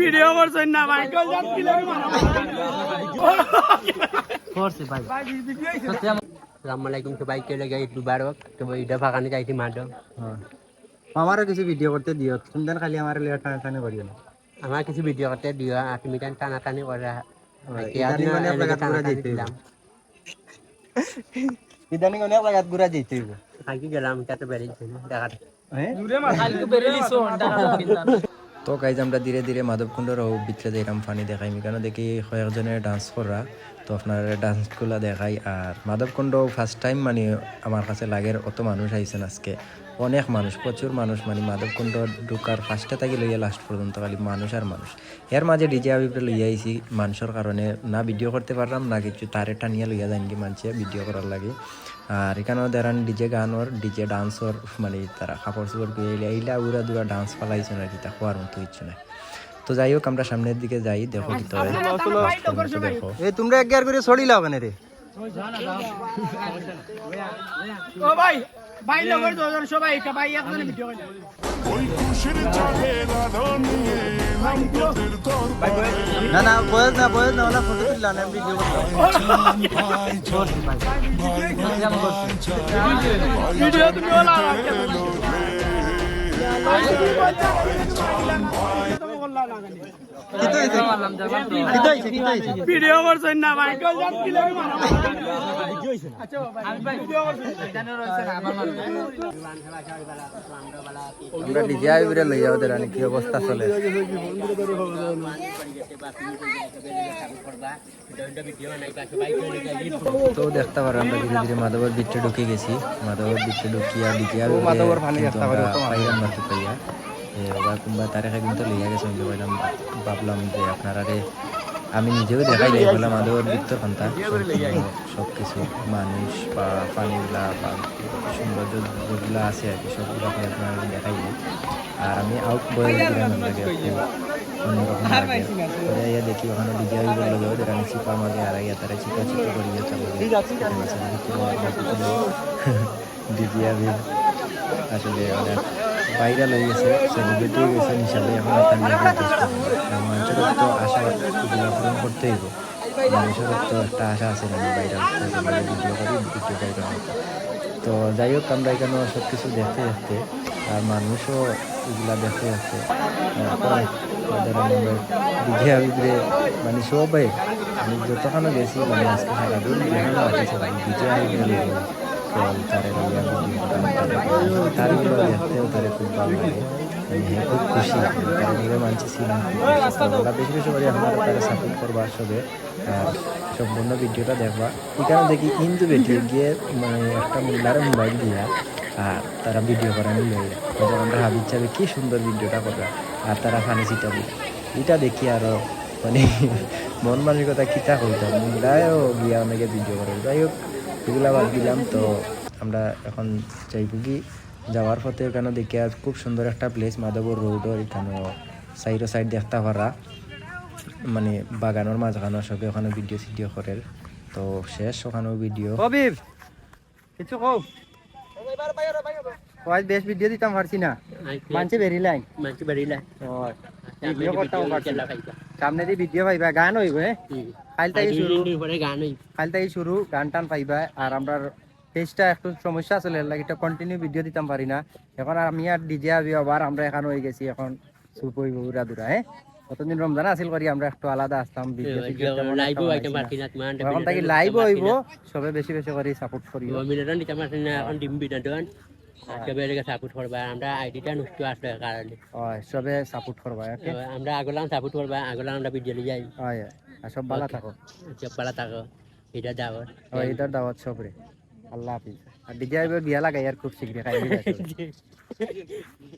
Video করছেন না লাগে করছে ভাই আসসালামু আলাইকুম সবাইকে লেগে ঈদ তো ঈদে ফাঁকানি যাইছি মাঠে। আমারও কিছু ভিডিও করতে দিও। তুমি খালি আমার লেট টানে টানে করিও না। আমার কিছু ভিডিও করতে দিও আর তুমি টান টানাটানি করা। ইদানিং অনেক জায়গাত ঘুরা যেতে হইব ইদানিং অনেক জায়গাত ঘুরা যেতে হইব কালকে গেলাম তো গাইজ, আমরা ধীরে ধীরে মাধবকুণ্ডর বিচলে দেখলাম ফানি দেখাই কেন দেখি কয়েকজনের ডান্স করা তো আপনার ডান্সগুলো দেখাই। আর মাধবকুণ্ড ফার্স্ট টাইম মানে আমার কাছে লাগের অত মানুষ আইছেন আজকে অনেক মানুষ প্রচুর মানুষ মানে মাধবকুণ্ড ঢুকার ফার্স্টে থাকি লইয়া লাস্ট পর্যন্ত খালি মানুষ আর মানুষ। এর মাঝে ডিজে আবিবরে লইয়া আইছি মানুষের কারণে না ভিডিও করতে পারলাম না কিছু তারে টানিয়া লইয়া যাইন কি মানুষে ভিডিও করার লাগে। আর এখানেও দেখান ডিজে গানর ডিজে ডান্সর মানে তারা কাপড় চোপড় পেয়ে এলে এইলা উড়া দুরা ডান্স পালাইছে না কি তা হওয়ার মতো ইচ্ছে নাই তো যাই হোক আমরা সামনের দিকে যাই দেখো ভিতরে দেখো। তোমরা একগার করে ছড়ি লাও কেন রে? ও ভাই ভাই লগর দুজন সবাই একটা ভাই একজনে ভিডিও করে না না বয়স না বয়স না ওলা ফটো তুললা না ভিডিও ভিডিও তুমি ওলা আমরা ডিজে আবিবরে লইয়া ওদের আর কি অবস্থা চলে? তো দেখতে পারো আমরা ধীরে ধীরে মাধবের ভিতরে ঢুকে গেছি। মাধবের ভিতরে ঢুকিয়া ডিজে মাধবের কিন্তু দেখতে পারো, পাইয়া কুম্বা তারেখা কিন্তু লইয়া গেছে আমি ভাবলাম যে আপনারা আমি নিজেও দেখাই দিই বললাম মাধবের ভিতর খান্তা সব কিছু, মানুষ বা পানিগুলা বা সৌন্দর্য যেগুলো আছে আর কি সবগুলো আমি আপনারা দেখাই দিই আর আমি আউট বয়ে দিলাম লাগে দেখি ওখানে আই বলল যেটা আমি চিপার মাঝে আর ইয়া তারা চিপা চিপা করি আবি আসলে অনেক ভাইরাল হয়ে গেছে সেলিব্রিটি হয়ে গেছে, হিসাবে এখন নিয়ে মানুষের তো আশা পূরণ করতেই হবে মানুষের তো একটা আশা আছে না ভাইরাল ভিডিও করি ভিডিও ভাইরাল তো যাই হোক, আমরা এখানে সব কিছু দেখতে দেখতে আর মানুষও এগুলা দেখতে দেখতে ডিজে আবিদরে মানে সবাই, আমি যতখানো গেছি মানে আজকে সারাদিন যেখানে আছে ডিজে আবিদরে ফল তারে তারগুলো দেখতেও তারে খুব ভালো লাগে খুব খুশি তারে করে সাপোর্ট করবা সবে। আর সম্পূর্ণ ভিডিওটা দেখবা এখানে দেখি কিন্তু বেটি গিয়ে মানে একটা মহিলার মোবাইল দিয়া আর তারা ভিডিও করানি লইয়া আমরা চাবে কি সুন্দর ভিডিওটা করা আর তারা ফানি দিল এটা দেখি আরও মানে মন মানসিকতা কিতা হইতাম মহিলাও গিয়া অনেকে ভিডিও করে যাই হোক এগুলা বাদ দিলাম তো আমরা এখন চাইব কি যাওয়ার পথে ওখানে দেখি আর খুব সুন্দর একটা প্লেস মাধবর রোডর এখানে সাইডো সাইড দেখতে পারা মানে বাগানোর মাঝখানো সবে ওখানে ভিডিও সিডিও করে। তো শেষ ওখানেও ভিডিও কিছু কও? বেশ ভিডিও দিতাম পারছি না। মানছে ভিডিও করতাম সামনে দিয়ে ভিডিও পাইবা গান হইব হ্যাঁ কাল থেকে শুরু। কাল থেকে শুরু গান টান পাইবা আর আমরা পেজটা একটু সমস্যা আছে লাগে এটা কন্টিনিউ ভিডিও দিতাম পারি না। এখন আর আমি আর ডিজে আবি আবার আমরা এখন হয়ে গেছি এখন চুপ হইব উড়া দুরা হ্যাঁ? কতদিন রমজান আসিল করি আমরা একটু আলাদা আসতাম এখন তাকে লাইভ হইব সবে বেশি বেশি করে সাপোর্ট সাপোর্ট করবা। আমরা আইডিটা নষ্ট আসলে কারণে। হয় সবে সাপোর্ট করবা আমরা আগলাম সাপোর্ট করবা আগলাম আমরা ভিডিও যাই। হয়। আর সব ভালো থাকো। চপ্পালা থাকো। এটা দাওয়াত ও এটার দাওয়াত সবরে। আল্লাহ হাফিজ। আর ডিজে আইব গিয়া লাগাই আর খুব শীঘ্রই খাই